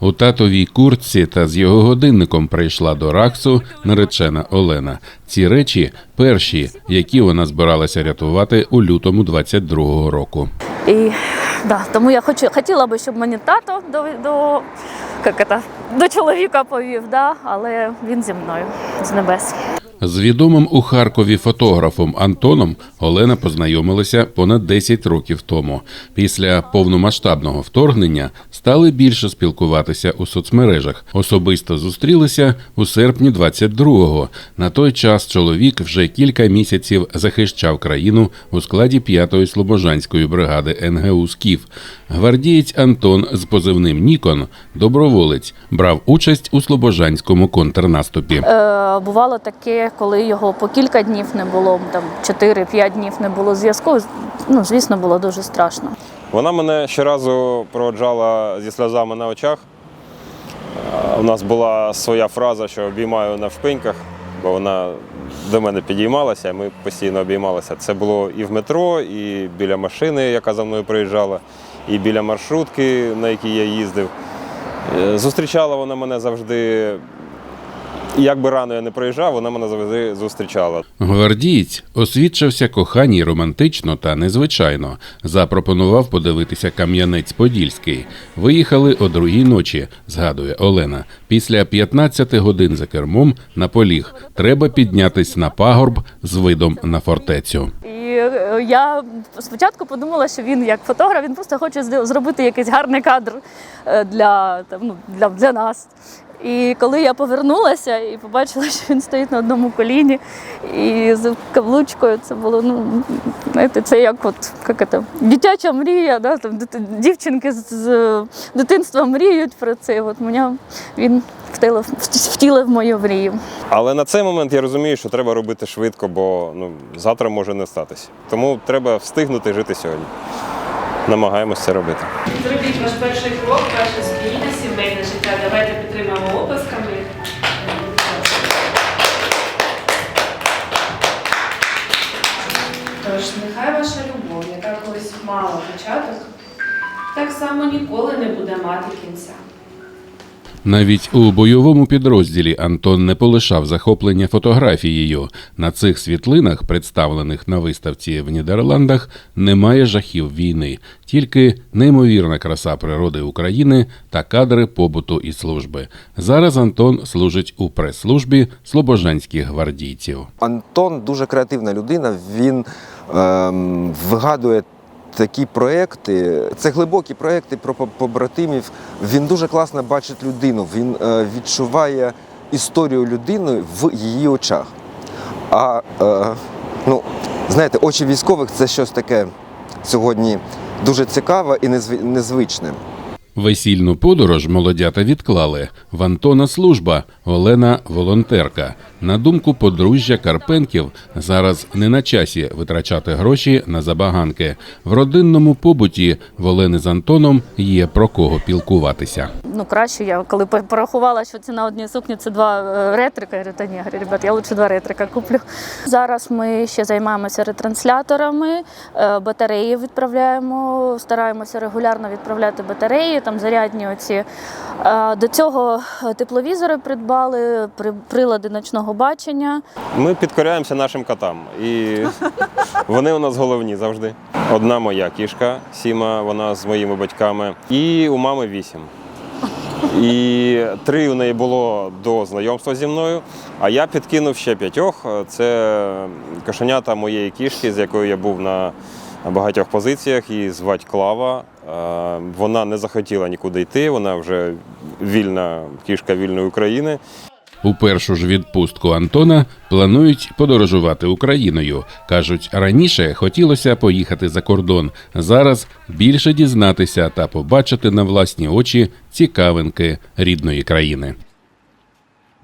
У татовій куртці та з його годинником прийшла до Раксу наречена Олена. Ці речі перші, які вона збиралася рятувати у лютому 22-го року. І да, тому я хочу, хотіла би, щоб мені тато до, до, як це, до чоловіка повів, да, але він зі мною з небес. З відомим у Харкові фотографом Антоном Олена познайомилася понад 10 років тому. Після повномасштабного вторгнення стали більше спілкуватися у соцмережах. Особисто зустрілися у серпні 22-го. На той час чоловік вже кілька місяців захищав країну у складі 5-ї слобожанської бригади НГУ «Скіф». Гвардієць Антон з позивним Нікон, доброволець, брав участь у слобожанському контрнаступі. Е, бувало таке, коли його по кілька днів не було, там 4-5 днів не було зв'язку. Ну, звісно, було дуже страшно. Вона мене щоразу проводжала зі сльозами на очах. Е, У нас була своя фраза, що обіймаю на вшпиньках, бо вона до мене підіймалася, ми постійно обіймалися. Це було і в метро, і біля машини, яка за мною приїжджала, і біля маршрутки, на якій я їздив. Е, Зустрічала вона мене завжди. Як би рано я не приїжджав, вона мене завжди зустрічала. Гвардієць освідчився коханій романтично та незвичайно. Запропонував подивитися Кам'янець-Подільський. Виїхали о другій ночі, згадує Олена. Після 15 годин за кермом на поліг треба піднятись на пагорб з видом на фортецю. Е, я спочатку подумала, що він як фотограф, він просто хоче зробити якийсь гарний кадр е, для, там, ну, для, для нас. І коли я повернулася і побачила, що він стоїть на одному коліні і з каблучкою, це було, ну, знаєте, це як от як це, дитяча мрія, да? там, дівчинки з, з дитинства мріють про це. От мене він втілив, втілив мою мрію. Але на цей момент я розумію, що треба робити швидко, бо ну, завтра може не статися. Тому треба встигнути жити сьогодні. Намагаємось це робити. Зробіть ваш перший крок, ваше спільне сімейне життя. Давайте підтримаємо оплесками. Тож, нехай ваша любов, яка колись мала початок, так само ніколи не буде мати кінця. Навіть у бойовому підрозділі Антон не полишав захоплення фотографією. На цих світлинах, представлених на виставці в Нідерландах, немає жахів війни, тільки неймовірна краса природи України та кадри побуту і служби. Зараз Антон служить у прес-службі слобожанських гвардійців. Антон дуже креативна людина. Він ем, вигадує такі проекти. Це глибокі проекти про побратимів. Він дуже класно бачить людину. Він е, відчуває історію людини в її очах. А е, ну, знаєте, очі військових це щось таке сьогодні дуже цікаве і незв- незвичне. Весільну подорож молодята відклали. В Антона служба, Олена волонтерка. На думку подружжя Карпенків, зараз не на часі витрачати гроші на забаганки. В родинному побуті в Олени з Антоном є про кого пілкуватися. ну краще я коли порахувала, що ціна однієї сукні це два е, ретрика. Я говорю, та ні, ребят, я лучше два ретрика куплю. Зараз ми ще займаємося ретрансляторами, е, батареї відправляємо, стараємося регулярно відправляти батареї, там зарядні оці. Е, До цього тепловізори придбали, прилади ночного бачення. Ми підкоряємося нашим котам. І вони у нас головні завжди. Одна моя кішка Сіма, вона з моїми батьками, і у мами вісім. І три у неї було до знайомства зі мною, а я підкинув ще п'ятьох. Це кошенята моєї кішки, з якою я був на багатьох позиціях. Її звать Клава. Е, Вона не захотіла нікуди йти, вона вже вільна кішка вільної України. У першу ж відпустку Антона планують подорожувати Україною. кажуть, раніше хотілося поїхати за кордон. Зараз більше дізнатися та побачити на власні очі цікавинки рідної країни.